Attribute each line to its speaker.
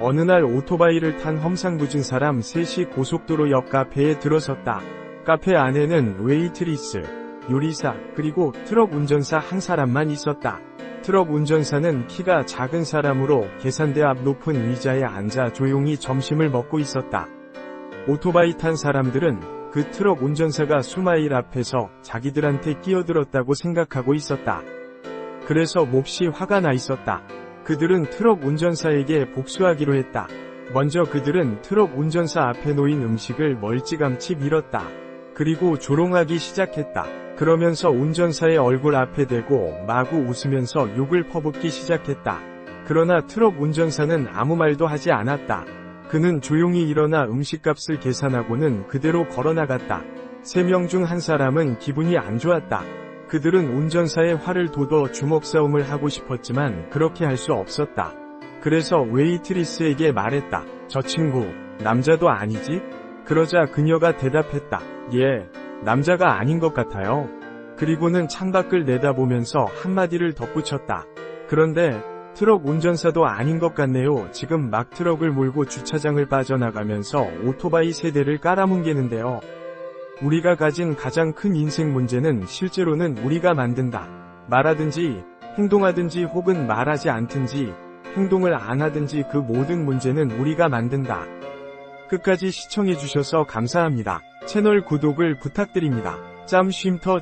Speaker 1: 어느 날 오토바이를 탄 험상궂은 사람 셋이 고속도로 옆 카페에 들어섰다. 카페 안에는 웨이트리스, 요리사, 그리고 트럭 운전사 한 사람만 있었다. 트럭 운전사는 키가 작은 사람으로 계산대 앞 높은 의자에 앉아 조용히 점심을 먹고 있었다. 오토바이 탄 사람들은 그 트럭 운전사가 수마일 앞에서 자기들한테 끼어들었다고 생각하고 있었다. 그래서 몹시 화가 나 있었다. 그들은 트럭 운전사에게 복수하기로 했다. 먼저 그들은 트럭 운전사 앞에 놓인 음식을 멀찌감치 밀었다. 그리고 조롱하기 시작했다. 그러면서 운전사의 얼굴 앞에 대고 마구 웃으면서 욕을 퍼붓기 시작했다. 그러나 트럭 운전사는 아무 말도 하지 않았다. 그는 조용히 일어나 음식값을 계산하고는 그대로 걸어나갔다. 세 명 중 한 사람은 기분이 안 좋았다. 그들은 운전사의 화를 돋워 주먹 싸움을 하고 싶었지만 그렇게 할 수 없었다. 그래서 웨이트리스에게 말했다. 저 친구, 남자도 아니지? 그러자 그녀가 대답했다. 예, 남자가 아닌 것 같아요. 그리고는 창밖을 내다보면서 한마디를 덧붙였다. 그런데 트럭 운전사도 아닌 것 같네요. 지금 막 트럭을 몰고 주차장을 빠져나가면서 오토바이 세대를 깔아뭉개는데요. 우리가 가진 가장 큰 인생 문제는 실제로는 우리가 만든다. 말하든지, 행동하든지 혹은 말하지 않든지, 행동을 안 하든지 그 모든 문제는 우리가 만든다. 끝까지 시청해주셔서 감사합니다. 채널 구독을 부탁드립니다. 짬 쉼터